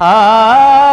ah.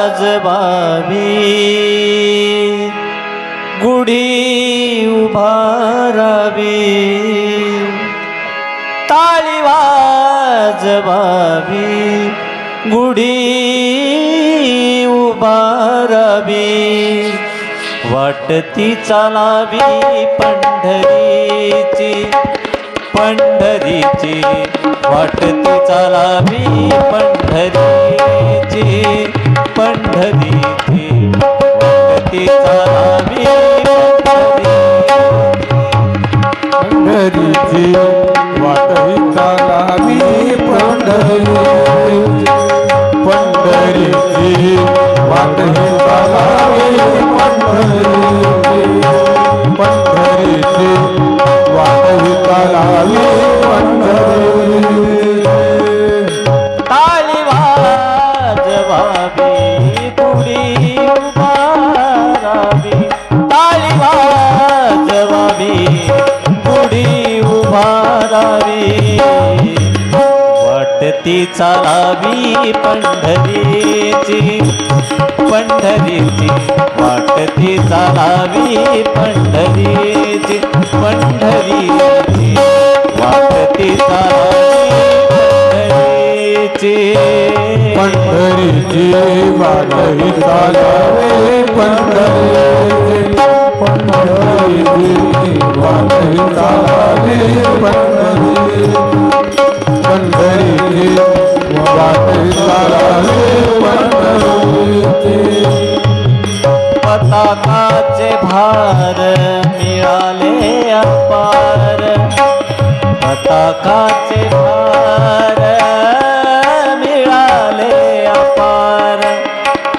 वाजवावी गुढी उभारावी. ताळी वाजवावी गुढी उभारावी. वाटती चालावी पंढरीची. पंढरीची. वाटती चालावी पंढरीची. पंढरी वाटती पंढरीची. वाटही चालावी पंढरी पंढरीची वाटही चालावी पंढरी चालावी पंढरीची पंढरीची वाटती चालावी पंढरीची पंढरीची वाटती चालावी पंढरीची. वाटही चालावे पंढरीची पंढरीची वाटही चालावे पंढरीची. वाटही चालावे पंढरीची पताकाचे भार मिळाले अपार पताकाचे भार मिळाले अपार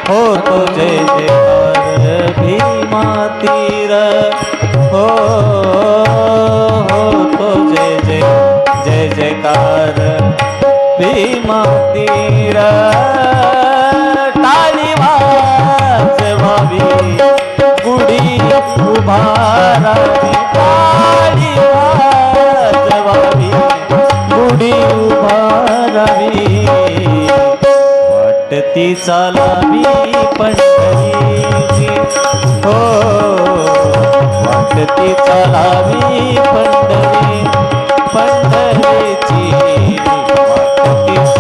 हो तुझे जयकार भीमा तीर हो। भीमा तीर टाळी वाजवावी गुढी उभारावी टाळी वाजवावी गुढी उभारावी वाटती चालावी पंढरीची हो वाटती चालावी पंढरी पंढरीची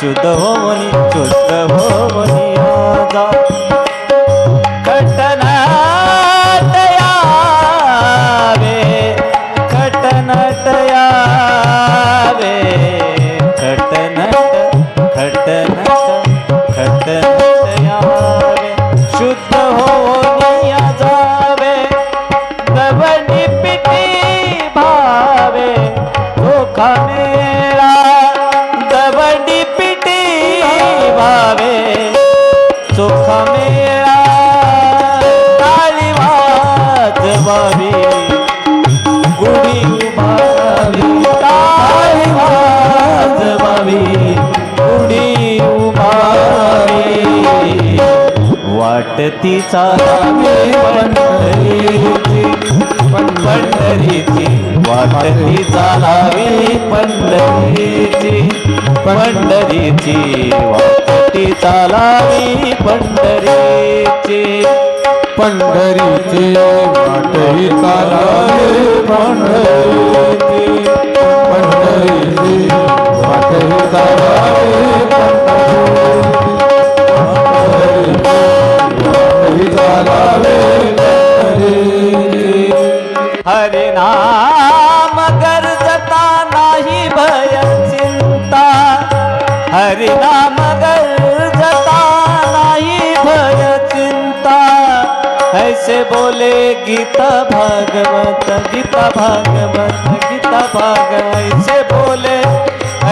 शुद्ध हो तिचा पंढरीची पंढरीची वाटती पंढरीची पंढरीची वाटती चालावी पंढरीची पंढरीची वाटही चालावे पंढरीची. हरिनाम नाम नाही भय चिंता ऐसे बोले गीता भागवत गीता भागवत गीता भागवत ऐसे बोले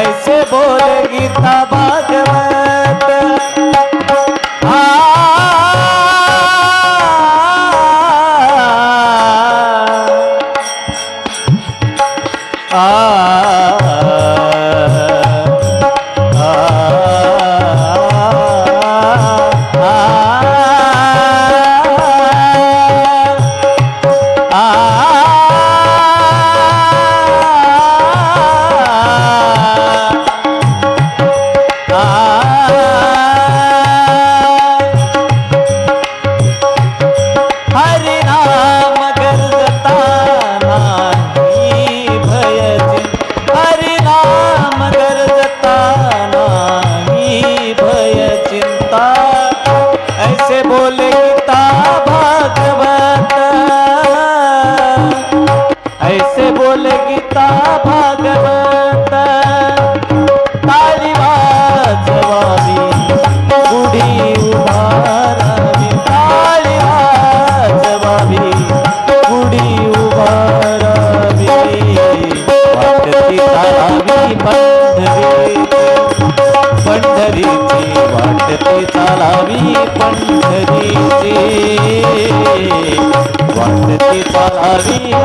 ऐसे बोले गीता भागवत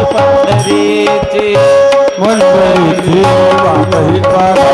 पंढरीची पंढरीची वाटही चालावे